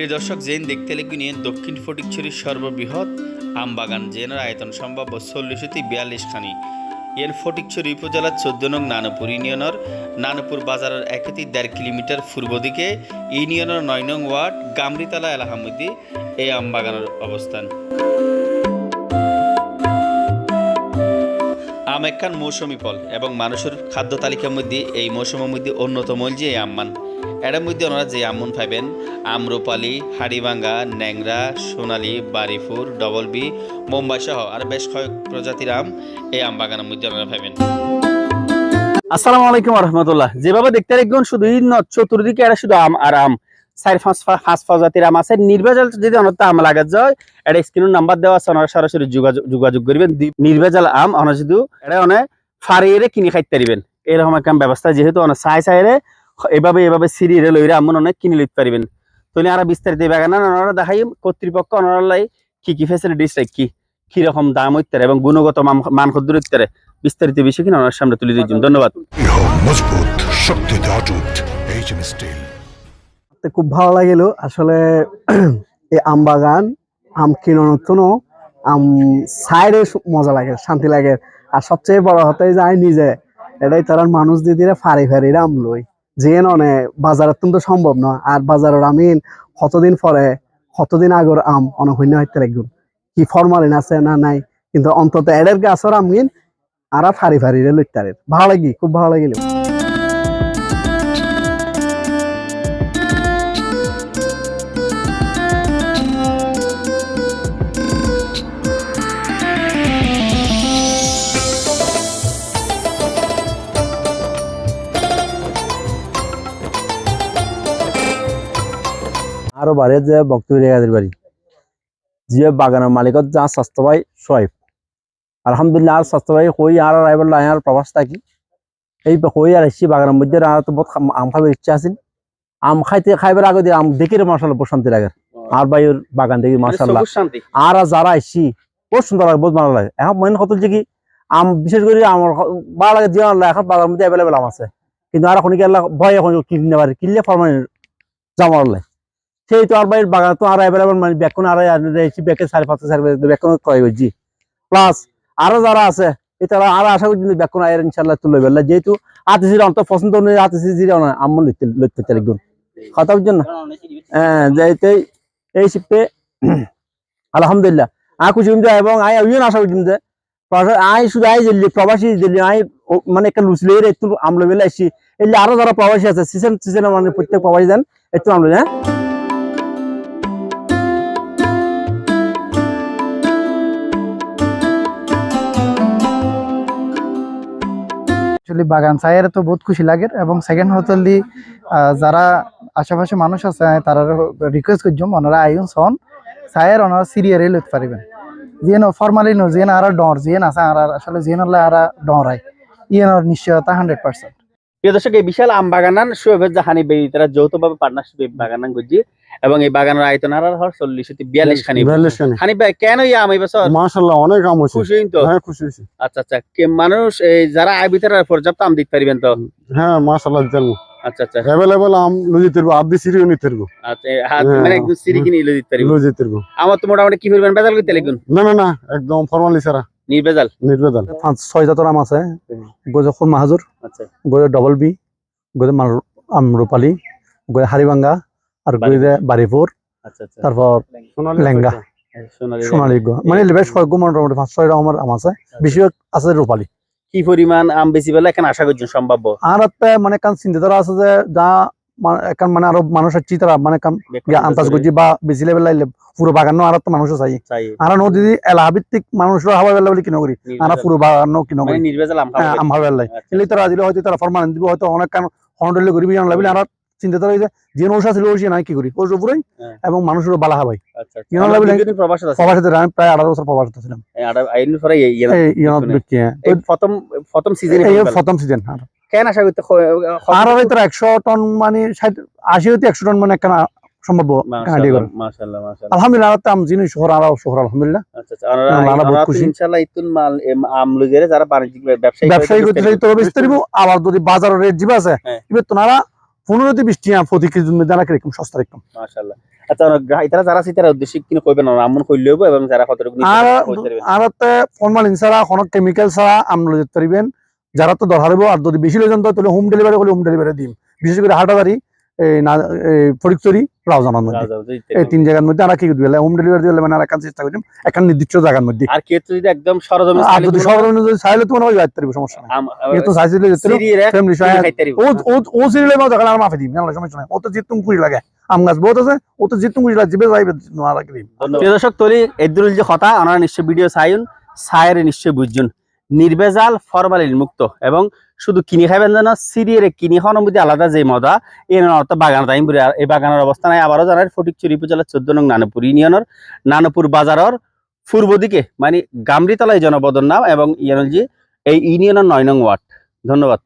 প্রিয় দর্শক জেন দেখতে লেগে নিয়ে দক্ষিণ ফটিকছড়ির সর্ববৃহৎ আমবাগান জেনের আয়তন সম্ভাব্য চল্লিশ থেকে বিয়াল্লিশ খানি এর ফটিকছড়ি উপজেলার চোদ্দ নং নানপুর ইউনিয়নের। নানপুর বাজারের একটি দেড় কিলোমিটার পূর্ব দিকে ইউনিয়নের নয় নং ওয়ার্ড গামরিতলা এলাহামুদি এই আমবাগানের অবস্থান। আম একখান মৌসুমি ফল এবং মানুষের খাদ্য তালিকার মধ্যে এই মৌসুমের মধ্যে অন্যতম যে আমমান এটার মধ্যে ওনারা যে আমন পাইবেন আম্রপালি, হাড়িভাঙ্গা, ন্যাংরা, সোনালি, বারিফুর ডবল বি মুম্বাই সহ আর বেশ কয়েক প্রজাতির আম এই আম বাগানের মধ্যে ওনারা পাইবেন আসসালামু আলাইকুম রহমতুল্লাহ। যেভাবে দেখতে দেখবেন শুধু চতুর্দিকে এটা শুধু আম আর আম। চার পাঁচ পাঁচ আম আছে। নির্ভেজাল যদি অনত আম লাগা যায় এটা স্ক্রিনের নাম্বার দেওয়া আছে ওনারা সরাসরি যোগাযোগ যোগাযোগ করবেন নির্ভেজাল আম অনেক শুধু এটা অনেক ফারিয়ে কিনে খাইতে পারিবেন এরকম একটা ব্যবস্থা যেহেতু অনেক চাই চাইরে এভাবে এভাবে সিরিয়ে লইরে আমন অনেক কিনে লইতে পারিবেন তাহলে আর বিস্তারিত বাগান ওনারা দেখাই কর্তৃপক্ষ ওনারা কি কি ফেসিলিটিস কি কি রকম দাম ইত্যাদি এবং গুণগত মান- কদ্দুর ইত্যাদি বিস্তারিত বিষয় কিনা ওনার সামনে তুলে দিচ্ছি ধন্যবাদ। মজবুত খুব ভালো লাগিল। আসলে এই আম বাগান, আম কিনতনো আম সাইডে মজা লাগে, শান্তি লাগে। আর সবচেয়ে বড় হতে যায় নিজে, এটাই তার মানুষ দিয়ে দিলে ফারি ফারি আম লই। যে ননে বাজারের তো সম্ভব না। আর বাজারের আমিন, কতদিন পরে, কতদিন আগর আম অনহন্য হইতে লাগবে? কি ফরমালিন আছে না নাই? কিন্তু অন্তত এদের গাছের আমিন, আর ফারি ফারি লইতারে ভালো লাগি, খুব ভালো লাগিল। আরও বাড়ে যে বক্তব্য রেগাদের বাড়ি। যে বাগানের মালিকত যা স্বাস্থ্য ভাই সোয়াইব আলহামদুলিল্লাহ আর স্বাস্থ্য ভাই কই আর আইবার লাই আর প্রবাস থাকি। এই কই আর এসছি বাগানের মধ্যে আর তো বহুত আম খাবার ইচ্ছা আছে আম খাইতে খাইবার আগে দিয়ে আম দেখে মার্শাল্লাহ বহুত শান্তি লাগে। আর ভাই ওর বাগান দেখি মার্শাল্লাহ আর আর যারা আইসি বহুত সুন্দর লাগে বহুত ভালো লাগে। এখন মনে কত যে কি আম বিশেষ করে আমার ভালো লাগে যে এখন বাগানের মধ্যে অ্যাভেলেবেল আম আছে। কিন্তু আর এখন কি ভয় এখন কিনতে পারে কিনলে জামার লাই সেই তো আর বাইর বাগান তো আর অ্যাভেলেবেল মানে বেকুন আর এসি বেকে সাড়ে পাঁচশো সাড়ে বেকুন ক্রয় করছি প্লাস আরও যারা আছে এটা আর আশা করছি বেকুন আয়ের ইনশাল্লাহ তুলে বেলা যেহেতু আতিসির অন্ত পছন্দ নেই আতিসি জিরা না আম্মু লিখতে লিখতে চাই গুণ কথা বুঝছেন না? হ্যাঁ যাইতে এই শিখতে আলহামদুলিল্লাহ। আ খুশি কিন্তু, এবং আই ইউন আশা করছি যে আই শুধু আই দিল্লি, প্রবাসী দিল্লি ও- মানে একটা লুচলে একটু আমলো বেলা আসছি এলে আরও যারা প্রবাসী আছে, সিজন সিজনে মানে প্রত্যেক প্রবাসী যান, একটু আমলো হ্যাঁ? অ্যাকচুয়ালি বাগান। চায়ের তো বহুত খুশি লাগে। এবং সেকেন্ড হতলি যারা আশেপাশে মানুষ আছে, তারা রিকোয়েস্ট করছম ওনারা আইন সন, চায়ের ওনারা সিরিয়ারে লইতে পারিবেন যেন ফর্মালি নো যেন আর ডর, যেন আছে, আর আসলে যেন আর ডরাই ইয়ে নিশ্চয়তা হান্ড্রেড পার্সেন্ট প্রিয় দর্শক এই বিশাল আম বাগানান শোয়েবের জাহানি বেরি তারা যৌথভাবে পার্টনারশিপ বাগানান করছি এবং এই বাগানের আয়তন আর হর চল্লিশ বিয়াল্লিশ খানি। খানি। ভাই কেন এই আম এই বছর? মাশাল্লাহ অনেক আম হয়েছে। খুশি তো? হ্যাঁ খুশি হয়েছি। আচ্ছা আচ্ছা কে- মানুষ এই যারা আয় ভিতরে পর্যাপ্ত আম দিতে পারিবেন তো? হ্যাঁ মাশাল্লাহ দিতেন আচ্ছা আচ্ছা। অ্যাভেলেবল আম লুজি তিরবো আদি সিরিও নি তিরবো আচ্ছা হাত হ্যাঁ। মানে একদম সিরি কিনে দিতে পারিবেন। লুজি তিরবো আমার তো মোটামুটি কি পরিমাণ বেজাল করতে লাগুন না না না একদম ফরমালি সারা নির্বেজাল? নির্বেদন পাঁচ ছয় জাতর আম আছে। গজে মাহাজুর আচ্ছা। গজে ডবল বি গজে মাল আমরুপালি গজে হারিবাঙ্গা আর গজে আচ্ছা আচ্ছা। তারপর লেঙ্গা সোনালী মানে বেশ কয়েক মোটামুটি পাঁচ ছয় রকমের আম আছে। বেশিরভাগ আছে রূপালি কি পরিমাণ আম বেশি পেলে এখানে আশা করছেন সম্ভাব্য আর একটা মানে কান চিন্তাধারা আছে যে যা মানে আরও মানুষ আছে তারা মানে আন্তাজ করছি বা বেশি লেভেল লাইলে পুরো বাগান আর তো মানুষ চাই। আর নদী এলাহা ভিত্তিক মানুষরা হাওয়া বেলা বলে কিনো করি। আর পুরো বাগান কিনো মানে করি। নির্বেজাল আম হ্যাঁ, বেলাই আচ্ছা। এলে তারা দিলে হয়তো তারা ফরমান দিব হয়তো অনেক কান হন্ডলে করি বিজান লাগলে আর চিন্তাধারা হইছে যে নৌসা ছিল ওই নাই কি করি? ওই উপরেই হ্যাঁ। এবং মানুষের বালা হাবাই। আচ্ছা আচ্ছা। আমার লাগলে- প্রবাসে আমি প্রায় আঠারো বছর প্রবাসীতে ছিলাম। ইয়ে না। হ্যাঁ। প্রথম সিজন কেন আশা করতে আর তোর একশো টন মানে ষাট আশি হইতে একশো টন মানে কেন সম্ভব আলহামদুলিল্লাহ জিনিস শহর শহর আলহামদুলিল্লাহ। আচ্ছা আচ্ছা ওনারা না, না, বহুত খুশি। ইনশাআল্লাহ ইতুন মাল আম লুজেরে যারা বাণিজ্যিক ব্যবসায়ী ব্যবসায়ী করতে চাই তবে বেচতে আবার যদি বাজারের রেট জিবা আছে হ্যাঁ। এবার তোনারা পনেরো থেকে বিশ টাকা প্রতি কেজির মধ্যে আনা কীরকম সস্তা রকম মাশাআল্লাহ। আচ্ছা গ্রাহক যারা আছে তারা উদ্দেশ্যে কিনে কইবেন না আমন কইলে হইব এবং যারা কতটুকু আর পারবে কইতে পারবেন। আর ফরমালিন ছাড়া কোনো কেমিক্যাল ছাড়া আমলে যেতে পারিবেন। যারা তো দরকার হইব আর যদি বেশি লই যান তাহলে হোম ডেলিভারি করলে হোম ডেলিভারি দিম। বিশেষ করে হাটাদারি না ফরিকচুরি রাউজানার মধ্যে। এই তিন জায়গার মধ্যে আর কি দিবে হোম ডেলিভারি দিলে মানে আর একটা চেষ্টা করিম একটা নির্দিষ্ট জায়গার মধ্যে। আর কেউ যদি একদম সরজমিন আর যদি সরকার যদি চাইলে তো মনে হয় যাইতে পারবে সমস্যা নাই। এ তো চাইছিলে যেতে ফ্যামিলি সহ ও ও ও সিরিয়ালে মা দেখালে আর মাফি দিম জানলে সমস্যা নাই। ও তো জিতুম কুড়ি লাগে। আম গাছ বহুত আছে ও তো জিতুম কুড়ি লাগে জিবে যাইবে লাগে দিম প্রিয় দর্শক তলি এদুরুল যে কথা ওনারা নিশ্চয় ভিডিও চাইন সায়ের নিশ্চয় বুঝছেন। নির্ভেজাল ফরমালিন মুক্ত এবং শুধু কিনে খাইবেন যেন সিরিয়ারে কিনে খাওয়ানোর মধ্যে আলাদা যে মজা এই অর্থ বাগান টাইম এই বাগানের অবস্থান আবারও জানার ফটিকচুরি উপজেলার চোদ্দ নং নানপুর ইউনিয়নের নানপুর বাজারের পূর্ব দিকে মানে গামরিতলা জনপদর নাম এবং ইয়ানল জি এই ইউনিয়নের নয় নং ওয়ার্ড। ধন্যবাদ।